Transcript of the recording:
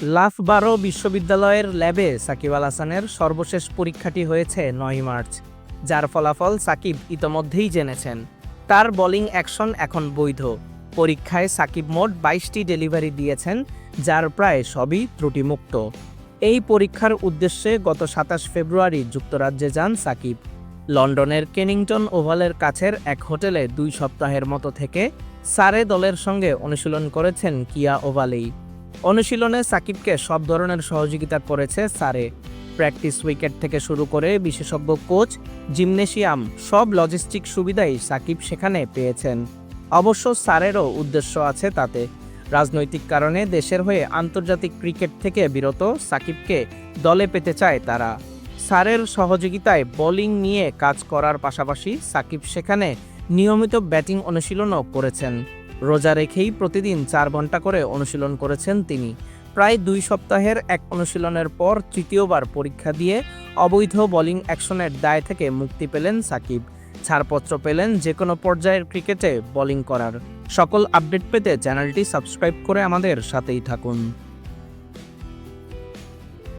লাফবারো বিশ্ববিদ্যালয়ের ল্যাবে সাকিব আল হাসানের সর্বশেষ পরীক্ষাটি হয়েছে নয় মার্চ, যার ফলাফল সাকিব ইতোমধ্যেই জেনেছেন। তার বোলিং অ্যাকশন এখন বৈধ। পরীক্ষায় সাকিব মোট বাইশটি ডেলিভারি দিয়েছেন, যার প্রায় সবই ত্রুটিমুক্ত। এই পরীক্ষার উদ্দেশ্যে গত সাতাশ ফেব্রুয়ারি যুক্তরাজ্যে যান সাকিব। লন্ডনের কেনিংটন ওভালের কাছের এক হোটেলে দুই সপ্তাহের মতো থেকে সারে দলের সঙ্গে অনুশীলন করেছেন কিয়া ওভালেই। অনুশীলনে সাকিবকে সব ধরনের সহযোগিতা করেছে সারে। প্র্যাকটিস উইকেট থেকে শুরু করে বিশেষজ্ঞ কোচ, জিমনেশিয়াম, সব লজিস্টিক সুবিধাই সাকিব সেখানে পেয়েছেন। অবশ্য সারেরও উদ্দেশ্য আছে তাতে। রাজনৈতিক কারণে দেশের হয়ে আন্তর্জাতিক ক্রিকেট থেকে বিরত সাকিবকে দলে পেতে চায় তারা। সারের সহযোগিতায় বোলিং নিয়ে কাজ করার পাশাপাশি সাকিব সেখানে নিয়মিত ব্যাটিং অনুশীলনও করেছেন। রোজা রেখেই প্রতিদিন চার ঘণ্টা করে অনুশীলন করেছেন তিনি। প্রায় দুই সপ্তাহের এক অনুশীলনের পর তৃতীয়বার পরীক্ষা দিয়ে অবৈধ বোলিং অ্যাকশনের দায় থেকে মুক্তি পেলেন সাকিব। ছাড়পত্র পেলেন যে কোনো পর্যায়ের ক্রিকেটে বোলিং করার। সকল আপডেট পেতে চ্যানেলটি সাবস্ক্রাইব করে আমাদের সাথেই থাকুন।